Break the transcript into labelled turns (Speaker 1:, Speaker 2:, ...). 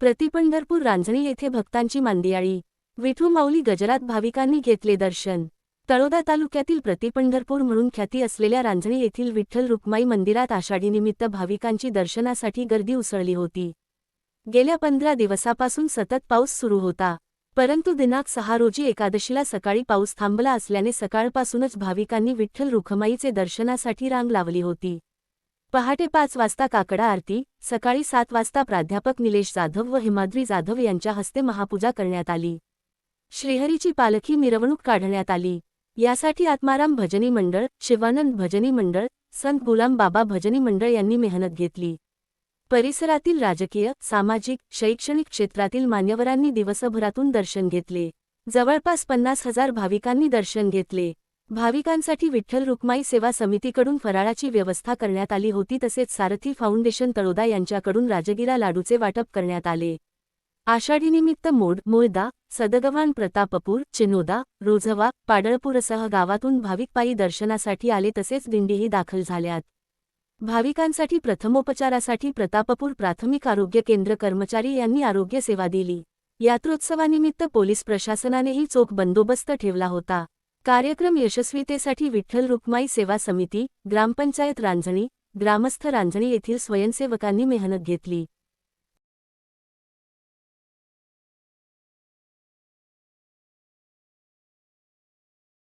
Speaker 1: प्रतिपंढरपूर रांजणी येथे भक्तांची मांदियाळी. विठू माऊली गजरात भाविकांनी घेतले दर्शन. तळोदा तालुक्यातील प्रतिपंढरपूर म्हणून ख्याती असलेल्या रांजणी येथील विठ्ठल रुक्माई मंदिरात आषाढीनिमित्त भाविकांची दर्शनासाठी गर्दी उसळली होती. गेल्या पंधरा दिवसापासून सतत पाऊस सुरू होता. परंतु दिनांक सहा रोजी एकादशीला सकाळी पाऊस थांबला असल्याने सकाळपासूनच भाविकांनी विठ्ठल रुखमाईचे दर्शनासाठी रांग लावली होती. पहाटे पाच वाजता काकडा आरती सकाळी सात वाजता प्राध्यापक निलेश जाधव व हिमाद्री जाधव यांच्या हस्ते महापूजा करण्यात आली. श्रीहरीची पालखी मिरवणूक काढण्यात आली. यासाठी आत्माराम भजनी मंडळ शिवानंद भजनी मंडळ संत गुलाम बाबा भजनी मंडळ यांनी मेहनत घेतली. परिसरातील राजकीय सामाजिक शैक्षणिक क्षेत्रातील मान्यवरांनी दिवसभरातून दर्शन घेतले. जवळपास पन्नास हजार भाविकांनी दर्शन घेतले. भाविकांसाठी विठ्ठल रुक्माई सेवा समितीकडून फराळाची व्यवस्था करण्यात आली होती तसेच सारथी फाउंडेशन तळोदा यांच्याकडून राजगिरा लाडूचे वाटप करण्यात आले. आषाढीनिमित्त मोड मुळदा सदगवान प्रतापपूर चिनोदा रोझवा पाडळपूरसह गावातून भाविक पायी दर्शनासाठी आले तसेच दिंडीही दाखल झाल्यात. भाविकांसाठी प्रथमोपचारासाठी प्रतापपूर प्राथमिक आरोग्य केंद्र कर्मचारी यांनी आरोग्य सेवा दिली. यात्रोत्सवानिमित्त पोलीस प्रशासनानेही चोख बंदोबस्त ठेवला होता. कार्यक्रम यशस्वीतेसाठी विठ्ठल रुक्माई सेवा समिती ग्रामपंचायत रांजणी ग्रामस्थ रांजणी येथील स्वयंसेवकांनी मेहनत घेतली.